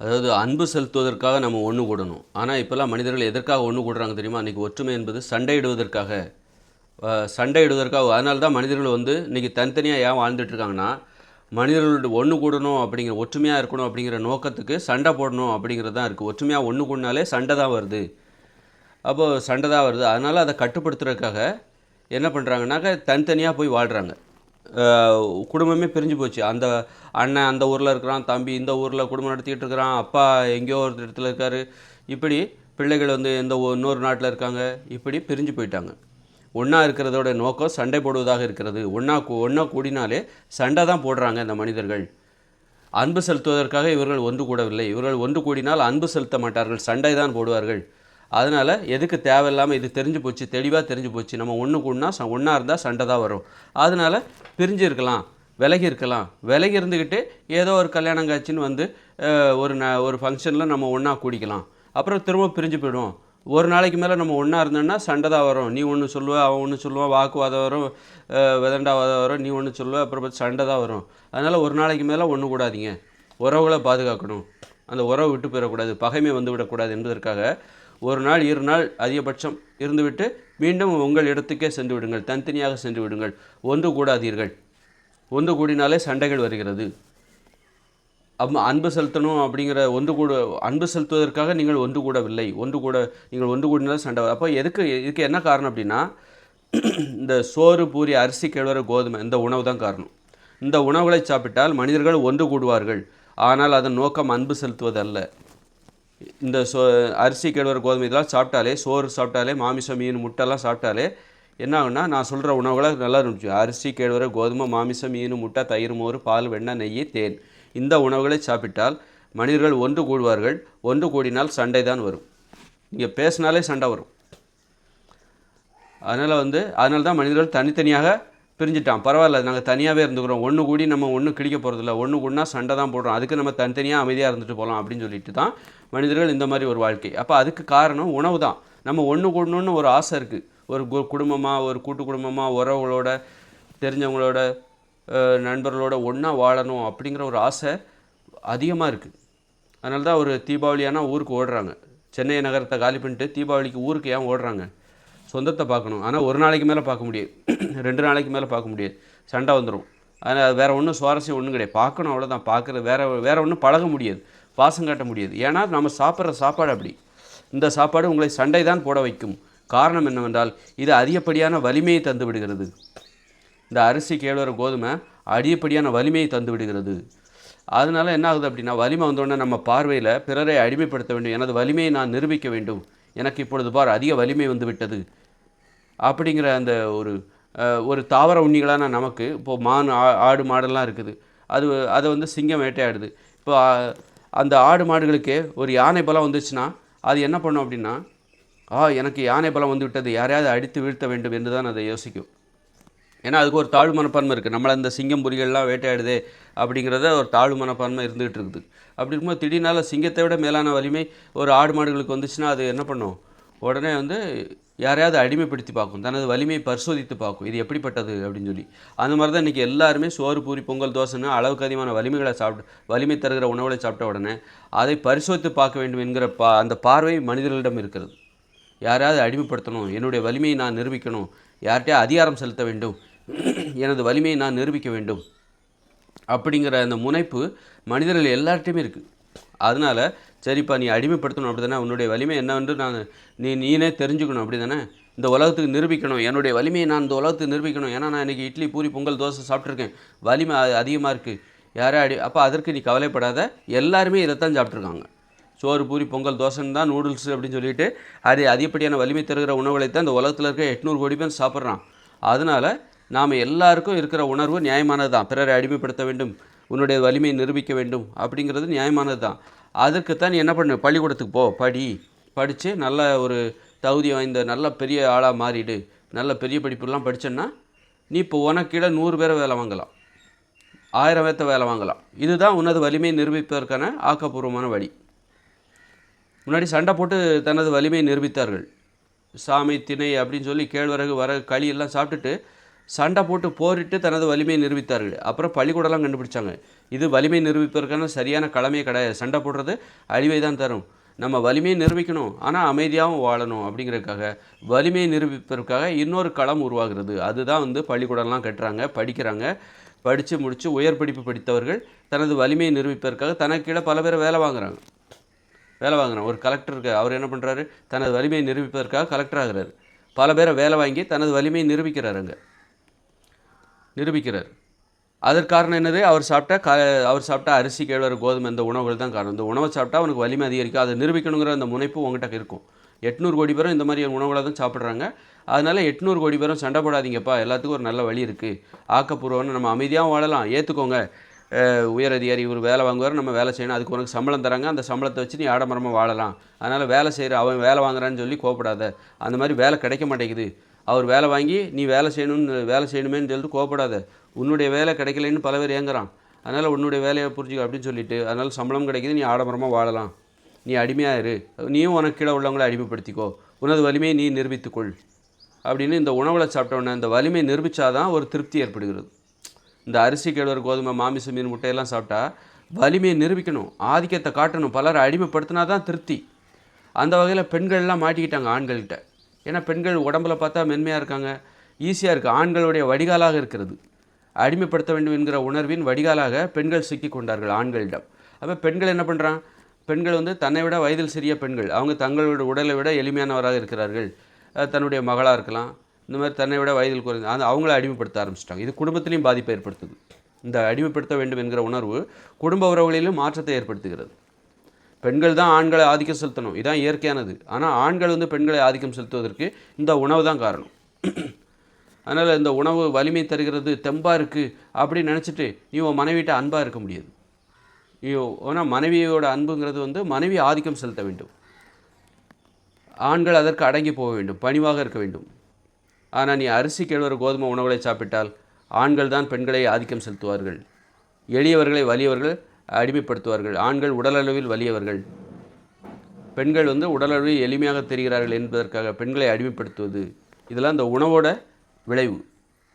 அதாவது அன்பு செலுத்துவதற்காக நம்ம ஒன்று கூடணும். ஆனால் இப்போல்லாம் மனிதர்கள் எதற்காக ஒன்று கூடுறாங்க தெரியுமா? இன்றைக்கி ஒற்றுமை என்பது சண்டையிடுவதற்காக. சண்டையிடுவதற்காக. அதனால தான் மனிதர்கள் வந்து இன்றைக்கி தனித்தனியாக ஏன் வாழ்ந்துட்டுருக்காங்கன்னா மனிதர்களோட ஒன்று கூடணும் அப்படிங்கிற ஒற்றுமையாக இருக்கணும் அப்படிங்கிற நோக்கத்துக்கு சண்டை போடணும் அப்படிங்கிறது தான் இருக்குது ஒற்றுமையாக ஒன்று கூடினாலே சண்டை தான் வருது. அப்போது சண்டை தான் வருது. அதனால் அதை கட்டுப்படுத்துறதுக்காக என்ன பண்ணுறாங்கனாக்கா தனித்தனியாக போய் வாழ்கிறாங்க குடும்பமே பிரிஞ்சு போச்சு. அந்த அண்ணன் அந்த ஊரில் இருக்கிறான் தம்பி இந்த ஊரில் குடும்பம் நடத்திக்கிட்டு இருக்கிறான் அப்பா எங்கேயோ ஒரு இடத்துல இருக்கார். இப்படி பிள்ளைகள் வந்து எந்த இன்னொரு நாட்டில் இருக்காங்க. இப்படி பிரிஞ்சு போயிட்டாங்க. ஒன்றா இருக்கிறதோட நோக்கம் சண்டை போடுவதாக இருக்கிறது. ஒன்றா ஒன்றா கூடினாலே சண்டை தான் போடுறாங்க இந்த மனிதர்கள். அன்பு செலுத்துவதற்காக இவர்கள் ஒன்று கூடவில்லை. இவர்கள் ஒன்று கூடினால் அன்பு செலுத்த மாட்டார்கள். சண்டை தான் போடுவார்கள். அதனால் எதுக்கு தேவையில்லாமல் இது தெரிஞ்சு போச்சு தெளிவாக தெரிஞ்சு போச்சு நம்ம ஒன்று ஒன்றா ச ஒன்றா இருந்தால் சண்டை தான் வரும். அதனால் பிரிஞ்சு இருக்கலாம் விலகி இருக்கலாம் விலகி இருந்துக்கிட்டு ஏதோ ஒரு கல்யாணம் காட்சின்னு வந்து ஒரு ந ஒரு ஃபங்க்ஷனில் நம்ம ஒன்றா கூடிக்கலாம். அப்புறம் திரும்ப பிரிஞ்சு போயிடுவோம். ஒரு நாளைக்கு மேலே நம்ம ஒன்றா இருந்தோம்னா சண்டை தான் வரும். நீ ஒன்று சொல்லுவ அவன் ஒன்று சொல்லுவான் வாக்குவாதம் வரும் விதண்டாவாதம் வரும் நீ ஒன்று சொல்லுவ அப்புறம் பார்த்து சண்டை தான் வரும். அதனால் ஒரு நாளைக்கு மேலே ஒன்று கூடாதீங்க. உறவுகளை பாதுகாக்கணும். அந்த உறவு விட்டு போயிடக்கூடாது பகைமை வந்து விடக்கூடாது என்பதற்காக ஒரு நாள் இரு நாள் அதிகபட்சம் இருந்துவிட்டு மீண்டும் உங்கள் இடத்துக்கே சென்று விடுங்கள். தனித்தனியாக சென்று விடுங்கள். ஒன்று கூடாதீர்கள். ஒன்று கூடினாலே சண்டைகள் வருகிறது. அம் அன்பு செலுத்தணும் அப்படிங்கிற ஒன்று கூட அன்பு செலுத்துவதற்காக நீங்கள் ஒன்று கூடவில்லை. ஒன்று கூட நீங்கள் ஒன்று கூடினாலும் சண்டை வரும். அப்போ எதுக்கு இதுக்கு என்ன காரணம் அப்படின்னா இந்த சோறு பூரி அரிசி கேழ்வர கோதுமை இந்த உணவு தான் காரணம். இந்த உணவுகளை சாப்பிட்டால் மனிதர்கள் ஒன்று கூடுவார்கள். ஆனால் அதன் நோக்கம் அன்பு செலுத்துவதல்ல. இந்த சோ அரிசி கேழ்வர கோதுமை இதெல்லாம் சாப்பிட்டாலே சோறு சாப்பிட்டாலே மாமிசம் மீன் முட்டைலாம் சாப்பிட்டாலே என்ன ஆகும்னா நான் சொல்கிற உணவுகளை நல்லா இருந்துச்சு. அரிசி கேழ்வர கோதுமை மாமிசம் மீன் முட்டை தயிர் மோர் பால் வெண்ணெய் நெய் தேன். இந்த உணவுகளை சாப்பிட்டால் மனிதர்கள் ஒன்று கூடுவார்கள். ஒன்று கூடினால் சண்டை தான் வரும். நீங்கள் பேசினாலே சண்டை வரும். அதனால் வந்து அதனால தான் மனிதர்கள் தனித்தனியாக பிரிஞ்சுட்டான். பரவாயில்ல நாங்கள் தனியாகவே இருந்துக்கிறோம். ஒன்று கூடி நம்ம ஒன்றும் கிழிக்க போகிறதில்ல ஒன்று கூடினா சண்டை தான் போடுறோம். அதுக்கு நம்ம தனித்தனியாக அமைதியாக இருந்துட்டு போகலாம் அப்படின்னு சொல்லிட்டு தான் மனிதர்கள் இந்த மாதிரி ஒரு வாழ்க்கை. அப்போ அதுக்கு காரணம் உணவு தான். நம்ம ஒன்று கூடணும்னு ஒரு ஆசை இருக்குது ஒரு கு- குடும்பமாக ஒரு கூட்டு குடும்பமாக உறவுகளோட தெரிஞ்சவங்களோட நண்பர்களோட ஒன்றா வாழணும் அப்படிங்கிற ஒரு ஆசை அதிகமாக இருக்குது அதனால தான் ஒரு தீபாவளியானா ஊருக்கு ஓடுறாங்க. சென்னை நகரத்தை காலி பண்ணிட்டு தீபாவளிக்கு ஊருக்கு ஏன் ஓடுறாங்க? சொந்தத்தை பார்க்கணும். ஆனால் ஒரு நாளைக்கு மேலே பார்க்க முடியாது. ரெண்டு நாளைக்கு மேலே பார்க்க முடியாது. சண்டை வந்துடும் அதனால் வேறு ஒன்றும் சுவாரஸ்யம் ஒன்றும் கிடையாது. பார்க்கணும் அவ்வளோதான் பார்க்குறது வேற வேறு ஒன்றும் பழக முடியாது. பாசம் காட்ட முடியாது. ஏன்னா நம்ம சாப்பிட்ற சாப்பாடு அப்படி. இந்த சாப்பாடு உங்களை சண்டை தான் போட வைக்கும். காரணம் என்னவென்றால் இது அதிகப்படியான வலிமையை தந்து விடுகிறது. இந்த அரிசி கேழ்வர கோதுமை அதிகப்படியான வலிமையை தந்து விடுகிறது. அதனால என்ன ஆகுது அப்படின்னா வலிமை வந்தோடனே நம்ம பார்வையில் பிறரை அடிமைப்படுத்த வேண்டும். எனது வலிமையை நான் நிரூபிக்க வேண்டும். எனக்கு இப்பொழுது பார் அதிக வலிமை வந்து விட்டது. அப்படிங்கிற அந்த ஒரு ஒரு தாவர உண்ணிகளான நமக்கு இப்போது மான் ஆ- ஆடு மாடெல்லாம் இருக்குது. அது அதை வந்து சிங்கம் வேட்டையாடுது. இப்போ அந்த ஆடு மாடுகளுக்கே ஒரு யானை பலம் வந்துச்சுன்னா அது என்ன பண்ணும் அப்படின்னா ஆ எனக்கு யானை பலம் வந்து விட்டது யாரையாவது அடித்து வீழ்த்த வேண்டும் என்று தான் அதை யோசிக்கும். ஏன்னா அதுக்கு ஒரு தாழ்வு மனப்பான்மை இருக்குது நம்மளை அந்த சிங்கம் புரிகள்லாம் வேட்டையாடுதே அப்படிங்கிறத ஒரு தாழ்வு மனப்பான்மை இருந்துகிட்டு இருக்குது. அப்படி இருக்கும்போது திடீர்னால சிங்கத்தை விட மேலான வலிமை ஒரு ஆடு மாடுகளுக்கு வந்துச்சுன்னா அது என்ன பண்ணும்? உடனே வந்து யாரையாவது அடிமைப்படுத்தி பார்க்கும் தனது வலிமையை பரிசோதித்து பார்க்கும். இது எப்படிப்பட்டது அப்படின்னு சொல்லி. அந்த மாதிரி தான் இன்றைக்கி எல்லாருமே சோறு பூரி பொங்கல் தோசைன்னு அளவுக்கு அதிகமான வலிமைகளை சாப்பிட்டு வலிமை தருகிற உணவுகளை சாப்பிட்ட உடனே அதை பரிசோதித்து பார்க்க வேண்டும் என்கிற பா அந்த பார்வை மனிதர்களிடம் இருக்கிறது. யாரையாவது அடிமைப்படுத்தணும் என்னுடைய வலிமையை நான் நிரூபிக்கணும் யார்கிட்டயா அதிகாரம் செலுத்த வேண்டும் எனது வலிமையை நான் நிரூபிக்க வேண்டும் அப்படிங்கிற அந்த முனைப்பு மனிதர்கள் எல்லார்ட்டையுமே இருக்குது அதனால் சரிப்பா நீ அடிமைப்படுத்தணும் அப்படி தானே உன்னுடைய வலிமை என்னவென்று நான் நீ நீனே தெரிஞ்சுக்கணும் அப்படி தானே இந்த உலகத்துக்கு நிரூபிக்கணும். என்னுடைய வலிமையை நான் இந்த உலகத்துக்கு நிரூபிக்கணும். ஏன்னா நான் இன்றைக்கி இட்லி பூரி பொங்கல் தோசை சாப்பிட்ருக்கேன் வலிமை அதிகமாக இருக்குது யாரே அடி அப்போ அதற்கு நீ கவலைப்படாத. எல்லாருமே இதைத்தான் சாப்பிட்ருக்காங்க சோறு பூரி பொங்கல் தோசைன்னு தான் நூடுல்ஸ் அப்படின்னு சொல்லிட்டு அது அதிகப்படியான வலிமை தருகிற உணவுகளை தான் இந்த உலகத்தில் இருக்க எட்நூறு கோடி பேர் சாப்பிட்றான். அதனால் நாம் எல்லாருக்கும் இருக்கிற உணர்வு நியாயமானது தான் பிறரை அடிமைப்படுத்த வேண்டும். உன்னுடைய வலிமையை நிரூபிக்க வேண்டும். அப்படிங்கிறது நியாயமானது தான் அதற்குத்தான் நீ என்ன பண்ணு? பள்ளிக்கூடத்துக்கு போ படி. படித்து நல்ல ஒரு தகுதி வாய்ந்த நல்ல பெரிய ஆளாக மாறிடு. நல்ல பெரிய படிப்புலாம் படிச்சேன்னா நீ இப்போ உனக்கீழே நூறு பேரை வேலை வாங்கலாம். ஆயிரம் பேர்த்த வேலை வாங்கலாம். இதுதான் உனது வலிமையை நிரூபிப்பதற்கான ஆக்கப்பூர்வமான வழி. முன்னாடி சண்டை போட்டு தனது வலிமையை நிரூபித்தார்கள். சாமி திணை அப்படின்னு சொல்லி கேழ்வரகு வர களி எல்லாம் சாப்பிட்டுட்டு சண்டை போட்டு போரிட்டு தனது வலிமையை நிரூபித்தார்கள். அப்புறம் பள்ளிக்கூடம்லாம் கண்டுபிடிச்சாங்க. இது வலிமை நிரூபிப்பதற்கான சரியான கடமையே கிடையாது. சண்டை போடுறது அழிவை தான் தரும். நம்ம வலிமையை நிரூபிக்கணும். ஆனால் அமைதியாகவும் வாழணும் அப்படிங்கிறதுக்காக வலிமையை நிரூபிப்பதற்காக இன்னொரு களம் உருவாகிறது. அதுதான் வந்து பள்ளிக்கூடம்லாம் கட்டுறாங்க படிக்கிறாங்க. படித்து முடித்து உயர் படிப்பு படித்தவர்கள் தனது வலிமையை நிரூபிப்பதற்காக தனக்கு கீழே பல பேர் வேலை வாங்குகிறாங்க வேலை வாங்குகிறாங்க ஒரு கலெக்டருக்கு அவர் என்ன பண்ணுறாரு தனது வலிமையை நிரூபிப்பதற்காக கலெக்டர் ஆகிறார். பல பேரை வேலை வாங்கி தனது வலிமையை நிரூபிக்கிறாருங்க நிரூபிக்கிறார். அதற்கு காரணம் என்னது? அவர் சாப்பிட்டா க அவர் சாப்பிட்டா அரிசி கேழ்வரகு கோதுமை இந்த உணவுகள் தான் காரணம். இந்த உணவை சாப்பிட்டா அவனுக்கு வலிமை அதிகரிக்கும். அதை நிரூபிக்கணுங்கிற அந்த முனைப்பு உங்ககிட்ட இருக்கும். எட்நூறு கோடி பேரும் இந்த மாதிரி உணவுகளை தான் சாப்பிட்றாங்க. அதனால் எட்நூறு கோடி பேரும் சண்டை போடாதீங்கப்பா. எல்லாத்துக்கும் ஒரு நல்ல வழி இருக்குது ஆக்கப்பூர்வம்னு நம்ம அமைதியாகவும் வாழலாம். ஏற்றுக்கோங்க உயர் அதிகாரி இவர் வேலை வாங்குவார் நம்ம வேலை செய்யணும். அதுக்கு உனக்கு சம்பளம் தராங்க. அந்த சம்பளத்தை வச்சு நீ ஆடம்பரமாக வாழலாம். அதனால் வேலை செய்கிற அவன் வேலை வாங்குறான்னு சொல்லி கோப்படாத அந்த மாதிரி வேலை கிடைக்க மாட்டேங்குது. அவர் வேலை வாங்கி நீ வேலை செய்யணும்னு வேலை செய்யணுமேன்னு சொல்லிட்டு கோவப்படாத. உன்னுடைய வேலை கிடைக்கலன்னு பல பேர் ஏங்குறான். அதனால் உன்னுடைய வேலையை புரிஞ்சுக்க அப்படின்னு சொல்லிட்டு அதனால் சம்பளம் கிடைக்கிது நீ ஆடம்பரமாக வாழலாம். நீ அடிமையாக இரு. நீயும் உனக்கு கீழே உள்ளவங்களை அடிமைப்படுத்திக்கோ. உனது வலிமையை நீ நிரூபித்துக்கொள். அப்படின்னு இந்த உணவில் சாப்பிட்டோன்னே இந்த வலிமை நிரூபித்தாதான் ஒரு திருப்தி ஏற்படுகிறது. இந்த அரிசி கேழ்வரகு கோதுமை மாமிசம் மீன் முட்டையெல்லாம் சாப்பிட்டா வலிமையை நிரூபிக்கணும் ஆதிக்கத்தை காட்டணும். பலரை அடிமைப்படுத்தினா தான் திருப்தி. அந்த வகையில் பெண்கள்லாம் மாட்டிக்கிட்டாங்க ஆண்கள்கிட்ட. ஏன்னா பெண்கள் உடம்புல பார்த்தா மென்மையாக இருக்காங்க. ஈஸியாக இருக்குது ஆண்களுடைய வடிகாலாக இருக்கிறது. அடிமைப்படுத்த வேண்டும் என்கிற உணர்வின் வடிகாலாக பெண்கள் சிக்கி கொண்டார்கள் ஆண்களிடம். அப்போ பெண்கள் என்ன பண்ணுறான் பெண்கள் வந்து தன்னை விட வயதில் சிறிய பெண்கள். அவங்க தங்களோட உடலை விட எளிமையானவராக இருக்கிறார்கள். தன்னுடைய மகளாக இருக்கலாம். இந்த மாதிரி தன்னை விட வயதில் குறைந்த அந்த அவங்கள அடிமைப்படுத்த ஆரம்பிச்சிட்டாங்க. இது குடும்பத்திலையும் பாதிப்பை ஏற்படுத்துது. இந்த அடிமைப்படுத்த வேண்டும் என்கிற உணர்வு குடும்ப உறவுகளிலும் மாற்றத்தை ஏற்படுத்துகிறது. பெண்கள் தான் ஆண்களை ஆதிக்கம் செலுத்தணும். இதுதான் இயற்கையானது. ஆனால் ஆண்கள் வந்து பெண்களை ஆதிக்கம் செலுத்துவதற்கு இந்த உணவு தான் காரணம். அதனால் இந்த உணவு வலிமை தருகிறது தெம்பாக இருக்குது அப்படின்னு நினச்சிட்டு நீ உன் மனைவிட்ட அன்பாக இருக்க முடியாது. ஐயோ ஆனால் மனைவியோட அன்புங்கிறது வந்து மனைவி ஆதிக்கம் செலுத்த வேண்டும். ஆண்கள் அதற்கு அடங்கி போக வேண்டும் பணிவாக இருக்க வேண்டும். ஆனால் நீ அரிசி கேழ்வர கோதுமை உணவுகளை சாப்பிட்டால் ஆண்கள் தான் பெண்களை ஆதிக்கம் செலுத்துவார்கள். எளியவர்களை வலியவர்கள் அடிமைப்படுத்துவார்கள். ஆண்கள் உடலளவில் வலியவர்கள். பெண்கள் வந்து உடலளவில் எளிமையாக தெரிகிறார்கள் என்பதற்காக பெண்களை அடிமைப்படுத்துவது. இதெல்லாம் இந்த உணவோட விளைவு.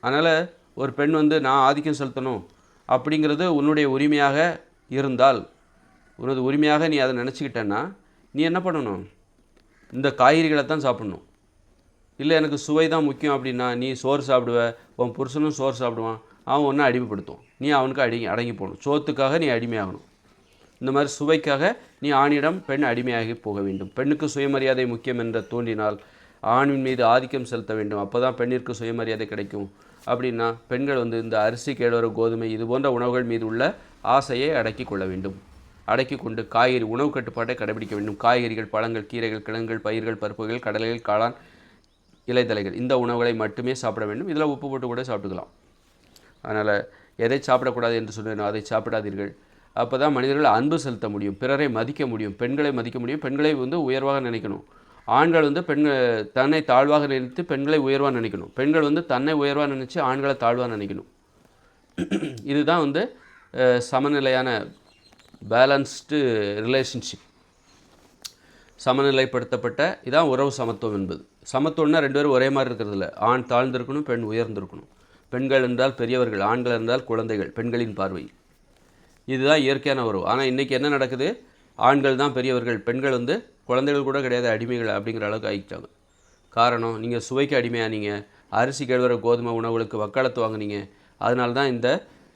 அதனால் ஒரு பெண் வந்து நான் ஆதிக்கம் செலுத்தணும் அப்படிங்கிறது உன்னுடைய உரிமையாக இருந்தால் உனது உரிமையாக நீ அதை நினச்சிக்கிட்டேன்னா நீ என்ன பண்ணணும்? இந்த காய்கறிகளை தான் சாப்பிடணும். இல்லை எனக்கு சுவை தான் முக்கியம் அப்படின்னா நீ சோறு சாப்பிடுவ உன் புருஷனும் சோறு சாப்பிடுவான். அவன் ஒன்றும் அடிமைப்படுத்தும். நீ அவனுக்கு அடி அடங்கி போகணும். சோத்துக்காக நீ அடிமையாகணும். இந்த மாதிரி சுவைக்காக நீ ஆணிடம் பெண் அடிமையாகி போக வேண்டும். பெண்ணுக்கு சுயமரியாதை முக்கியம் என்ற தோன்றினால் ஆணின் மீது ஆதிக்கம் செலுத்த வேண்டும். அப்போ தான் பெண்ணிற்கு சுயமரியாதை கிடைக்கும். அப்படின்னா பெண்கள் வந்து இந்த அரிசி கேழ்வரகு கோதுமை இது போன்ற உணவுகள் மீது உள்ள ஆசையை அடக்கி கொள்ள வேண்டும். அடக்கி கொண்டு காய்கறி உணவு கட்டுப்பாட்டை கடைபிடிக்க வேண்டும். காய்கறிகள் பழங்கள் கீரைகள் கிழங்குகள் பயிர்கள் பருப்புகள் கடலைகள் காளான் இலைத்தலைகள் இந்த உணவுகளை மட்டுமே சாப்பிட வேண்டும். இதில் உப்பு போட்டு கூட சாப்பிட்டுக்கலாம். அதனால் எதை சாப்பிடக்கூடாது என்று சொன்னேனோ அதை சாப்பிடாதீர்கள். அப்போ தான் மனிதர்கள் அன்பு செலுத்த முடியும் பிறரை மதிக்க முடியும் பெண்களை மதிக்க முடியும் பெண்களை வந்து உயர்வாக நினைக்கணும். ஆண்கள் வந்து பெண்கள் தன்னை தாழ்வாக நினைத்து பெண்களை உயர்வாக நினைக்கணும். பெண்கள் வந்து தன்னை உயர்வாக நினச்சி ஆண்களை தாழ்வாக நினைக்கணும். இதுதான் வந்து சமநிலையான பேலன்ஸ்டு ரிலேஷன்ஷிப் சமநிலைப்படுத்தப்பட்ட இதான் உறவு சமத்துவம் என்பது. சமத்துவம்னா ரெண்டு பேரும் ஒரே மாதிரி இருக்கிறது இல்லை. ஆண் தாழ்ந்திருக்கணும் பெண் உயர்ந்திருக்கணும். பெண்கள் என்றால் பெரியவர்கள் ஆண்கள் என்றால் குழந்தைகள் பெண்களின் பார்வை. இதுதான் இயற்கையான உறவு. ஆனால் இன்றைக்கி என்ன நடக்குது? ஆண்கள் தான் பெரியவர்கள் பெண்கள் வந்து குழந்தைகள் கூட கிடையாது அடிமைகள் அப்படிங்கிற அளவுக்கு ஆகிட்டாங்க காரணம் நீங்கள் சுவைக்கு அடிமையானீங்க அரிசி கேழ்வர கோதுமை உணவுகளுக்கு வக்காலத்து வாங்குனீங்க அதனால தான் இந்த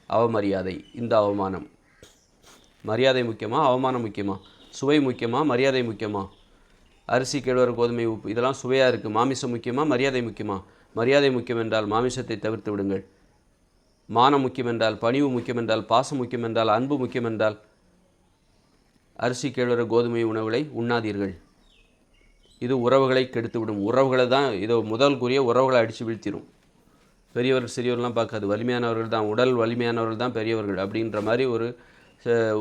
அவமரியாதை இந்த அவமானம். மரியாதை முக்கியமாக அவமானம் முக்கியமாக சுவை முக்கியமாக மரியாதை முக்கியமாக அரிசி கேழ்வர கோதுமை உப்பு இதெல்லாம் சுவையாக இருக்குது மாமிசம் முக்கியமாக மரியாதை முக்கியமா? மரியாதை முக்கியம் என்றால் மாமிசத்தை தவிர்த்து விடுங்கள். மானம் முக்கியம் என்றால் பணிவு முக்கியம் என்றால் பாசம் முக்கியம் என்றால் அன்பு முக்கியம் என்றால் அரிசி கேழ்வர கோதுமை உணவுகளை உண்ணாதீர்கள். இது உறவுகளை கெடுத்துவிடும் உறவுகளை தான் இதோ முதல் கூறிய உறவுகளை அடித்து வீழ்த்திடும் பெரியவர்கள் சிறியவர்கள்லாம் பார்க்காது. வலிமையானவர்கள் தான். உடல் வலிமையானவர்கள் தான் பெரியவர்கள் அப்படின்ற மாதிரி ஒரு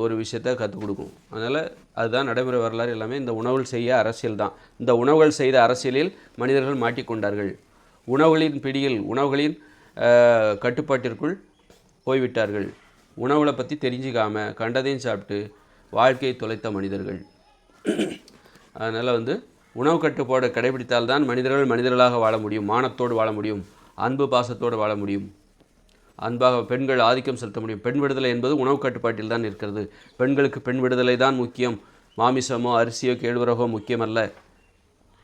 ஒரு விஷயத்தை கற்றுக் கொடுக்கும். அதனால் அதுதான் நடைமுறை வரலாறு எல்லாமே. இந்த உணவுகள் செய்ய அரசியல் தான். இந்த உணவுகள் செய்த அரசியலில் மனிதர்கள் மாட்டிக்கொண்டார்கள் உணவுகளின் பிடியில் உணவுகளின் கட்டுப்பாட்டிற்குள் போய்விட்டார்கள். உணவுகளை பற்றி தெரிஞ்சுக்காம கண்டதையும் சாப்பிட்டு வாழ்க்கையை தொலைத்த மனிதர்கள். அதனால் வந்து உணவு கட்டுப்பாடு கடைபிடித்தால்தான் மனிதர்கள் மனிதர்களாக வாழ முடியும். மானத்தோடு வாழ முடியும். அன்பு பாசத்தோடு வாழ முடியும். அன்பாக பெண்கள் ஆதிக்கம் செலுத்த முடியும். பெண் விடுதலை என்பது உணவு கட்டுப்பாட்டில் தான் இருக்கிறது பெண்களுக்கு பெண் விடுதலை தான் முக்கியம். மாமிசமோ அரிசியோ கேழ்வரகோ முக்கியமல்ல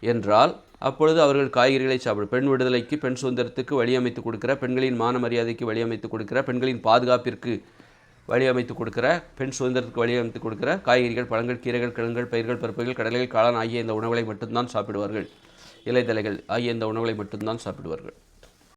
என்றால் அப்பொழுது அவர்கள் காய்கறிகளை சாப்பிடும் பெண் விடுதலைக்கு பெண் சுதந்திரத்துக்கு வழியமைத்து கொடுக்கிற பெண்களின் மான மரியாதைக்கு வழியமைத்து கொடுக்கிற பெண்களின் பாதுகாப்பிற்கு வழியமைத்து கொடுக்கிற பெண் சுதந்திரத்துக்கு வழியமைத்து கொடுக்கிற காய்கறிகள் பழங்கள் கீரைகள் கிழங்குகள் பயிர்கள் பருப்புகள் கடலைகள் காளான் ஆகிய இந்த உணவுகளை மட்டும்தான் சாப்பிடுவார்கள். இலைதலைகள் ஆகிய இந்த உணவுகளை மட்டும்தான் சாப்பிடுவார்கள்.